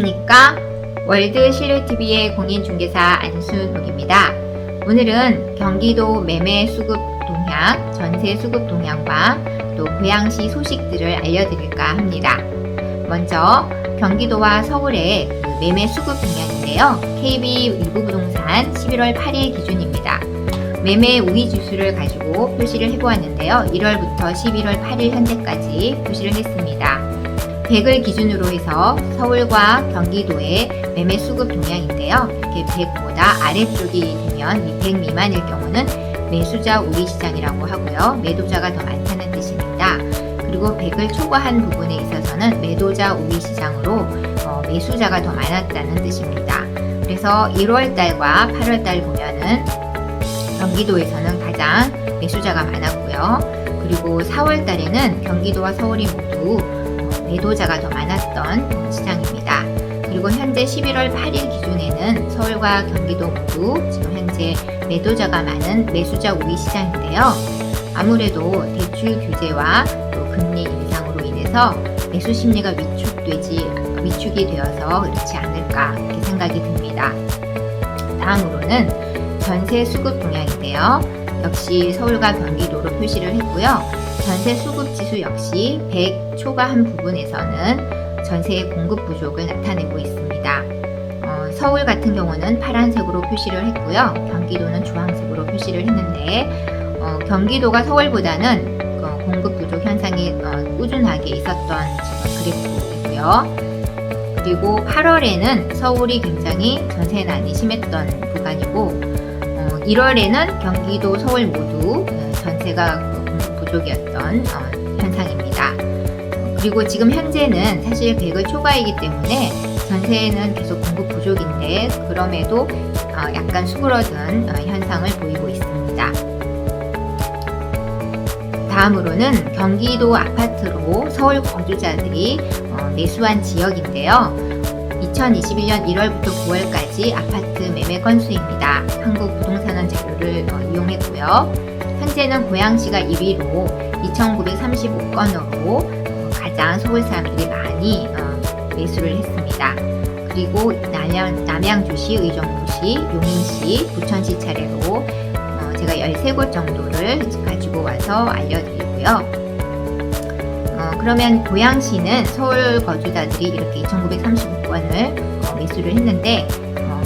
안녕하십니까? 월드 실내TV의 공인중개사 안순옥입니다. 오늘은 경기도 매매 수급 동향, 전세 수급 동향과 또 고양시 소식들을 알려드릴까 합니다. 먼저 경기도와 서울의 그 매매 수급 동향인데요. KB 일부부동산 11월 8일 기준입니다. 매매 우위 지수를 가지고 표시를 해보았는데요. 1월부터 11월 8일 현재까지 표시를 했습니다. 100을 기준으로 해서 서울과 경기도의 매매 수급 동향인데요. 이렇게 100보다 아래쪽이 되면 이100 미만일 경우는 매수자 우위 시장이라고 하고요. 매도자가 더 많다는 뜻입니다. 그리고 100을 초과한 부분에 있어서는 매도자 우위 시장으로 어, 매수자가 더 많았다는 뜻입니다. 그래서 1월 달과 8월 달 보면은 경기도에서는 가장 매수자가 많았고요. 그리고 4월 달에는 경기도와 서울이 모두 어, 매도자가 더 많았던 시장입니다. 그리고 현재 11월 8일 기준에는 서울과 경기도 모두 지금 현재 매도자가 많은 매수자 우위 시장인데요. 아무래도 대출 규제와 또 금리 인상으로 인해서 매수 심리가 위축되지 위축이 되어서 그렇지 않을까 이렇게 생각이 듭니다. 다음으로는 전세 수급 동향인데요. 역시 서울과 경기도로 표시를 했고요. 전세 수급 지수 역시 100 초과한 부분에서는 전세의 공급 부족을 나타내고 있습니다. 어, 서울 같은 경우는 파란색으로 표시를 했고요. 경기도는 주황색으로 표시를 했는데 어, 경기도가 서울보다는 어, 공급 부족 현상이 어, 꾸준하게 있었던 그래프이고요. 그리고 8월에는 서울이 굉장히 전세난이 심했던 구간이고 어, 1월에는 경기도, 서울 모두 어, 전세가 부족이었던 어, 현상입니다. 어, 그리고 지금 현재는 사실 100을 초과이기 때문에 전세는 계속 공급 부족인데 그럼에도 어, 약간 수그러든 어, 현상을 보이고 있습니다. 다음으로는 경기도 아파트로 서울 거주자들이 어, 매수한 지역인데요. 2021년 1월부터 9월까지 아파트 매매 건수입니다. 한국 부동산원 자료를 어, 이용했고요. 현재는 고양시가 1위로 2,935건으로 어, 가장 서울 사람들이 많이 어, 매수를 했습니다. 그리고 남양, 남양주시, 의정부시, 용인시, 부천시 차례로 어, 제가 13곳 정도를 가지고 와서 알려드리고요. 어, 그러면 고양시는 서울 거주자들이 이렇게 2,935 건을 어, 매수를 했는데 어,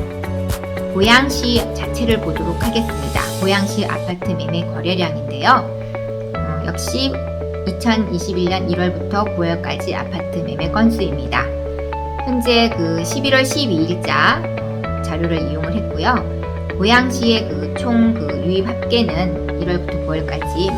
고양시 자체를 보도록 하겠습니다. 고양시 아파트 매매 거래량인데요. 어, 역시 2021년 1월부터 9월까지 아파트 매매 건수입니다. 현재 그 11월 12일자 자료를 이용을 했고요. 고양시의 그 총그 유입 합계는 1월부터 9월까지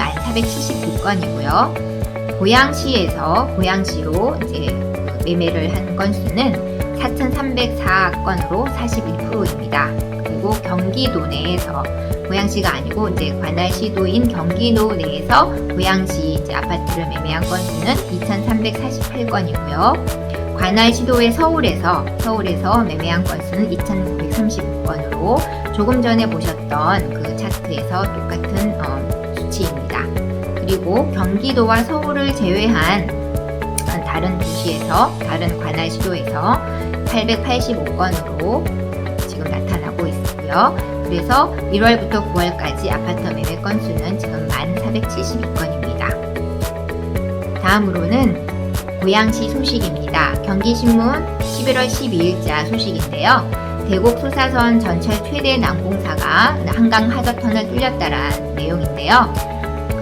1,479건이고요. 고양시에서 고양시로 이제 그 매매를 한 건수는 4,304건으로 41%입니다. 그리고 경기도 내에서 고양시가 아니고 이제 관할 시도인 경기도 내에서 고양시 아파트를 매매한 건수는 2,348건이고요. 관할 시도의 서울에서 서울에서 매매한 건수는 2,935건으로 조금 전에 보셨던 그 차트에서 똑같은 어, 수치입니다. 그리고 경기도와 서울을 제외한 다른 도시에서 다른 관할 시도에서 885건으로 지금 나타나고 있고요. 그래서 1월부터 9월까지 아파트 매매 건수는 지금 1,472건입니다. 다음으로는 고양시 소식입니다. 경기신문 11월 12일자 소식인데요. 대곡 소사선 전철 최대 난공사가 한강 하저턴을 뚫렸다란 내용인데요.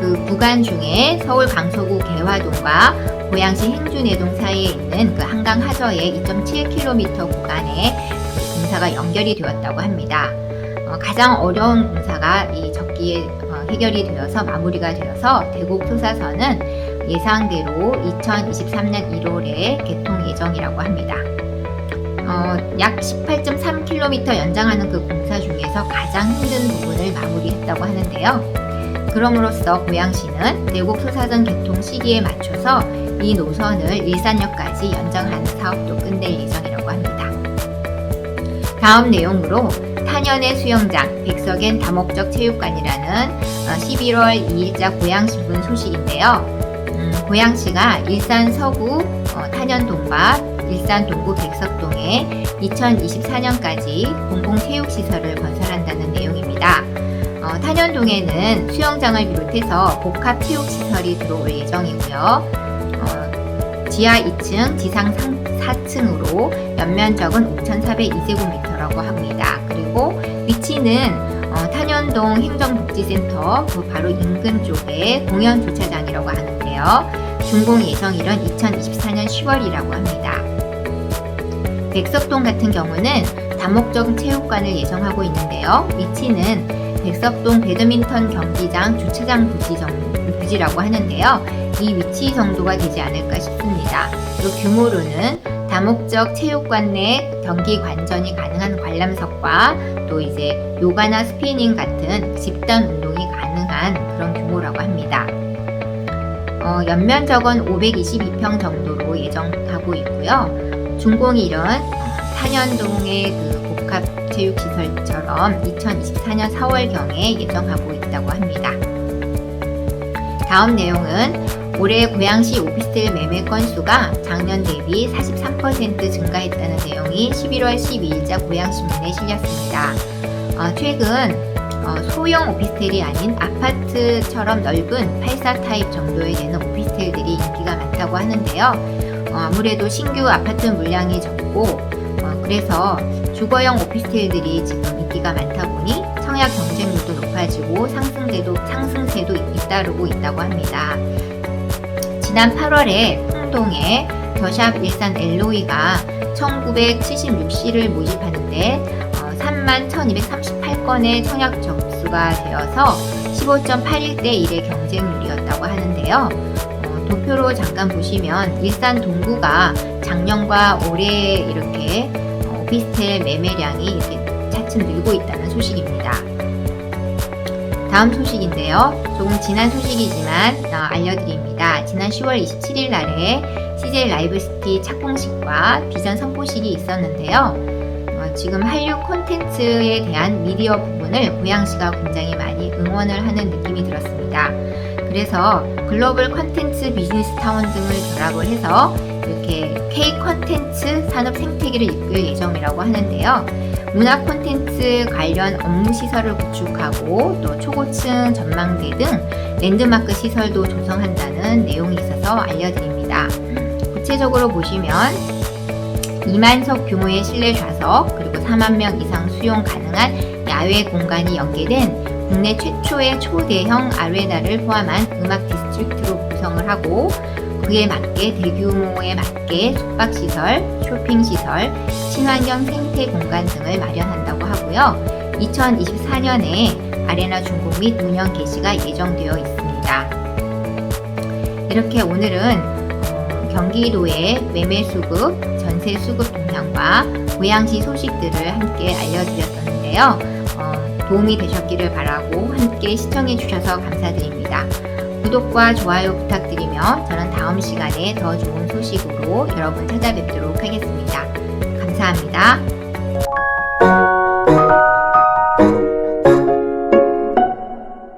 그 구간 중에 서울 강서구 개화동과 고양시 행주내동 사이에 있는 그 한강 하저의 2.7km 구간에 그 공사가 연결이 되었다고 합니다. 어, 가장 어려운 공사가 이 적기에 어, 해결이 되어서 마무리가 되어서 대곡 소사선은 예상대로 2023년 1월에 개통 예정이라고 합니다. 어, 약 18.3km 연장하는 그 공사 중에서 가장 힘든 부분을 마무리했다고 하는데요. 그럼으로써 고양시는 대곡 소사선 개통 시기에 맞춰서 이 노선을 일산역까지 연장하는 사업도 끝낼 예정이라고 합니다. 다음 내용으로 탄현의 수영장 백석엔 다목적 체육관이라는 11월 2일자 고양신문 소식인데요. 음, 고양시가 일산 서구 어, 탄현동과 일산 동구 백석동에 통해 2024년까지 공공체육시설을 건설한다는 내용입니다. 어, 탄현동에는 수영장을 비롯해서 복합체육시설이 들어올 예정이고요. 어, 지하 2층, 지상 4층으로 연면적은 5,402제곱미터라고 합니다. 그리고 위치는 어, 탄현동 행정복지센터 그 바로 인근 쪽에 공연 주차장이라고 하는데요. 준공 예정일은 2024년 10월이라고 합니다. 백석동 같은 경우는 다목적 체육관을 예정하고 있는데요. 위치는 백석동 배드민턴 경기장 주차장 부지 정, 부지라고 하는데요. 이 위치 정도가 되지 않을까 싶습니다. 또 규모로는 다목적 체육관 내 경기 관전이 가능한 관람석과 또 이제 요가나 스피닝 같은 집단 운동이 가능한 그런 규모라고 합니다. 어, 연면적은 522평 정도로 예정하고 있고요. 준공일은 어, 탄현동의 그 복합 체육시설처럼 2024년 4월경에 예정하고 있다고 합니다. 다음 내용은 올해 고양시 오피스텔 매매 건수가 작년 대비 43% 증가했다는 내용이 11월 12일자 고양신문에 실렸습니다. 어, 최근 어, 소형 오피스텔이 아닌 아파트처럼 넓은 84 타입 정도에 되는 오피스텔들이 인기가 많다고 하는데요. 어, 아무래도 신규 아파트 물량이 적고 어, 그래서 주거용 오피스텔들이 지금 인기가 많다 보니 청약 경쟁률도 높아지고 상승세도 상승세도 잇따르고 있다고 합니다. 지난 8월에 홍동에 더샵 일산 엘로이가 1976시를 모집하는데 어, 3만 1238건의 청약 접수가 되어서 15.81대 1의 경쟁률이었다고 하는데요. 어, 도표로 잠깐 보시면 일산 동구가 작년과 올해 이렇게 어, 오피스텔 매매량이 이렇게 차츰 늘고 있다는 소식입니다. 다음 소식인데요. 조금 지난 소식이지만 어, 알려드립니다. 지난 10월 27일 날에 CJ 라이브시티 착공식과 비전 선포식이 있었는데요. 어, 지금 한류 콘텐츠에 대한 미디어 부분을 고양시가 굉장히 많이 응원을 하는 느낌이 들었습니다. 그래서 글로벌 콘텐츠 비즈니스 타운 등을 결합을 해서 이렇게 K 콘텐츠 산업 생태계를 이끌 예정이라고 하는데요. 문화 콘텐츠 관련 업무 시설을 구축하고 또 초고층 전망대 등 랜드마크 시설도 조성한다는 내용이 있어서 알려드립니다. 구체적으로 보시면 2만석 규모의 실내 좌석 그리고 4만 명 이상 수용 가능한 야외 공간이 연계된 국내 최초의 초대형 아레나를 포함한 음악 디스트릭트로 구성을 하고 그에 맞게 대규모에 맞게 숙박시설, 쇼핑시설, 친환경 생태 공간 등을 마련한다고 하고요. 2024년에 아레나 준공 및 운영 개시가 예정되어 있습니다. 이렇게 오늘은 어, 경기도의 매매 수급, 전세 수급 동향과 고양시 소식들을 함께 알려드렸었는데요. 어, 도움이 되셨기를 바라고 함께 시청해 주셔서 감사드립니다. 구독과 좋아요 부탁드리며 저는 다음 시간에 더 좋은 소식으로 여러분 찾아뵙도록 하겠습니다. 감사합니다.